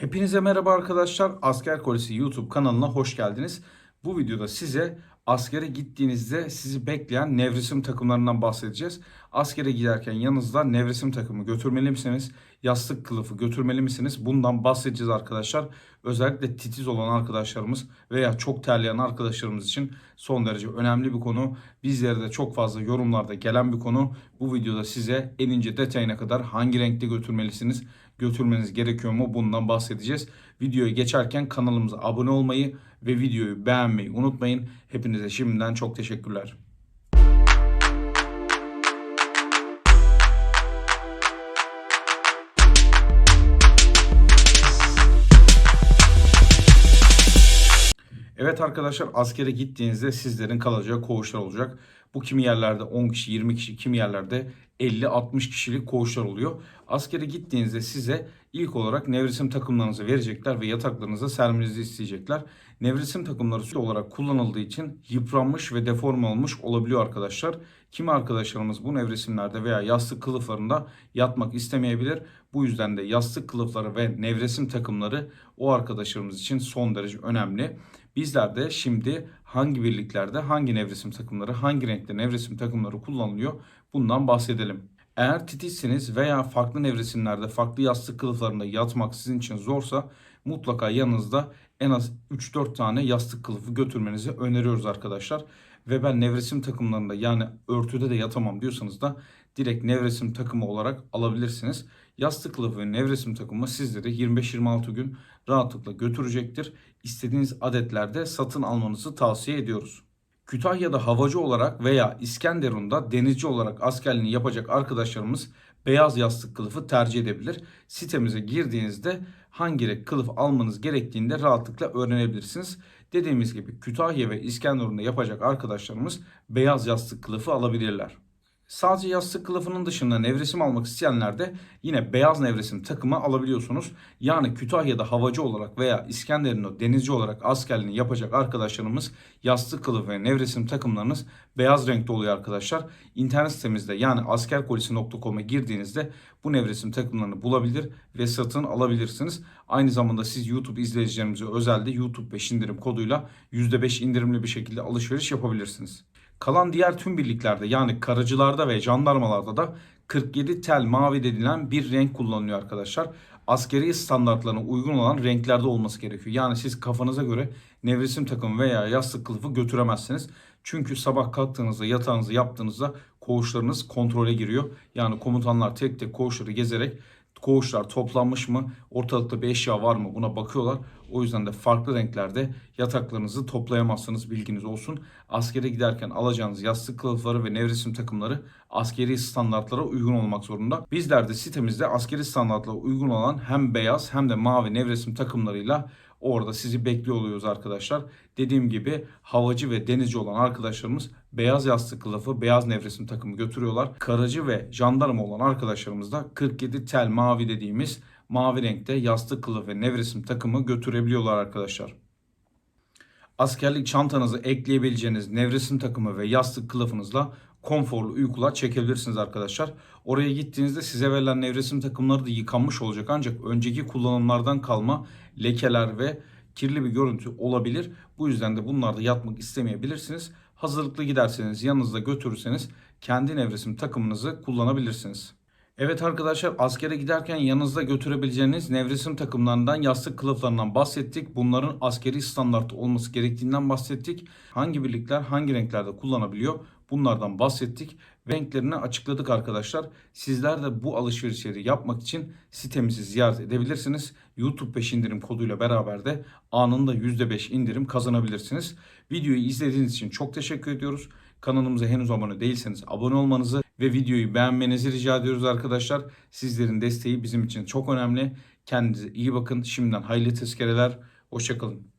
Hepinize merhaba arkadaşlar. Asker Kolisi YouTube kanalına hoş geldiniz. Bu videoda size askere gittiğinizde sizi bekleyen nevresim takımlarından bahsedeceğiz. Askere giderken yanınızda nevresim takımı götürmeli misiniz? Yastık kılıfı götürmeli misiniz? Bundan bahsedeceğiz arkadaşlar. Özellikle titiz olan arkadaşlarımız veya çok terleyen arkadaşlarımız için son derece önemli bir konu. Bizlere de çok fazla yorumlarda gelen bir konu. Bu videoda size en ince detayına kadar hangi renkte götürmelisiniz? götürmeniz gerekiyor mu bundan bahsedeceğiz. Videoya geçerken kanalımıza abone olmayı ve videoyu beğenmeyi unutmayın. Hepinize şimdiden çok teşekkürler. Evet arkadaşlar askere gittiğinizde sizlerin kalacağı koğuşlar olacak. Bu kimi yerlerde 10 kişi, 20 kişi, kimi yerlerde 50-60 kişilik koğuşlar oluyor. Askere gittiğinizde size ilk olarak nevresim takımlarınızı verecekler ve yataklarınıza sermenizi isteyecekler. Nevresim takımları sürekli olarak kullanıldığı için yıpranmış ve deforme olmuş olabiliyor arkadaşlar. Kimi arkadaşlarımız bu nevresimlerde veya yastık kılıflarında yatmak istemeyebilir. Bu yüzden de yastık kılıfları ve nevresim takımları o arkadaşlarımız için son derece önemli. Bizler de şimdi hangi birliklerde hangi nevresim takımları, hangi renkte nevresim takımları kullanılıyor bundan bahsedelim. Eğer titizsiniz veya farklı nevresimlerde, farklı yastık kılıflarında yatmak sizin için zorsa mutlaka yanınızda en az 3-4 tane yastık kılıfı götürmenizi öneriyoruz arkadaşlar. Ve ben nevresim takımlarında yani örtüde de yatamam diyorsanız da direkt nevresim takımı olarak alabilirsiniz. Yastık kılıfı ve nevresim takımı sizleri 25-26 gün rahatlıkla götürecektir. İstediğiniz adetlerde satın almanızı tavsiye ediyoruz. Kütahya'da havacı olarak veya İskenderun'da denizci olarak askerliğini yapacak arkadaşlarımız beyaz yastık kılıfı tercih edebilir. Sitemize girdiğinizde hangi kılıf almanız gerektiğini de rahatlıkla öğrenebilirsiniz. Dediğimiz gibi Kütahya ve İskenderun'da yapacak arkadaşlarımız beyaz yastık kılıfı alabilirler. Sadece yastık kılıfının dışında nevresim almak isteyenler de yine beyaz nevresim takımı alabiliyorsunuz. Yani Kütahya'da havacı olarak veya İskenderun'da denizci olarak askerliğini yapacak arkadaşlarımız yastık kılıfı ve nevresim takımlarınız beyaz renkte oluyor arkadaşlar. İnternet sitemizde yani askerkolisi.com'a girdiğinizde bu nevresim takımlarını bulabilir ve satın alabilirsiniz. Aynı zamanda siz YouTube izleyicilerimize özelde YouTube 5 indirim koduyla %5 indirimli bir şekilde alışveriş yapabilirsiniz. Kalan diğer tüm birliklerde yani karacılarda ve jandarmalarda da 47 tel mavi denilen bir renk kullanılıyor arkadaşlar. Askeri standartlarına uygun olan renklerde olması gerekiyor. Yani siz kafanıza göre nevresim takımı veya yastık kılıfı götüremezsiniz. Çünkü sabah kalktığınızda yatağınızı yaptığınızda koğuşlarınız kontrole giriyor. Yani komutanlar tek tek koğuşları gezerek koğuşlar toplanmış mı, ortalıkta bir eşya var mı buna bakıyorlar. O yüzden de farklı renklerde yataklarınızı toplayamazsınız bilginiz olsun. Askere giderken alacağınız yastık kılıfları ve nevresim takımları askeri standartlara uygun olmak zorunda. Bizler de sitemizde askeri standartlara uygun olan hem beyaz hem de mavi nevresim takımlarıyla Orada sizi bekliyor oluyoruz arkadaşlar. Dediğim gibi havacı ve denizci olan arkadaşlarımız beyaz yastık kılıfı, beyaz nevresim takımı götürüyorlar. Karacı ve jandarma olan arkadaşlarımız da 47 tel mavi dediğimiz mavi renkte yastık kılıfı ve nevresim takımı götürebiliyorlar arkadaşlar. Askerlik çantanızı ekleyebileceğiniz nevresim takımı ve yastık kılıfınızla konforlu uykular çekebilirsiniz arkadaşlar. Oraya gittiğinizde size verilen nevresim takımları da yıkanmış olacak ancak önceki kullanımlardan kalma lekeler ve kirli bir görüntü olabilir. Bu yüzden de bunlarda yatmak istemeyebilirsiniz. Hazırlıklı giderseniz yanınızda götürürseniz kendi nevresim takımınızı kullanabilirsiniz. Evet arkadaşlar askere giderken yanınızda götürebileceğiniz nevresim takımlarından yastık kılıflarından bahsettik. Bunların askeri standart olması gerektiğinden bahsettik. Hangi birlikler hangi renklerde kullanabiliyor bunlardan bahsettik. Renklerini açıkladık arkadaşlar. Sizler de bu alışverişleri yapmak için sitemizi ziyaret edebilirsiniz. YouTube 5 indirim koduyla beraber de anında %5 indirim kazanabilirsiniz. Videoyu izlediğiniz için çok teşekkür ediyoruz. Kanalımıza henüz abone değilseniz abone olmanızı ve videoyu beğenmenizi rica ediyoruz arkadaşlar. Sizlerin desteği bizim için çok önemli. Kendinize iyi bakın. Şimdiden hayırlı tezkereler. Hoşçakalın.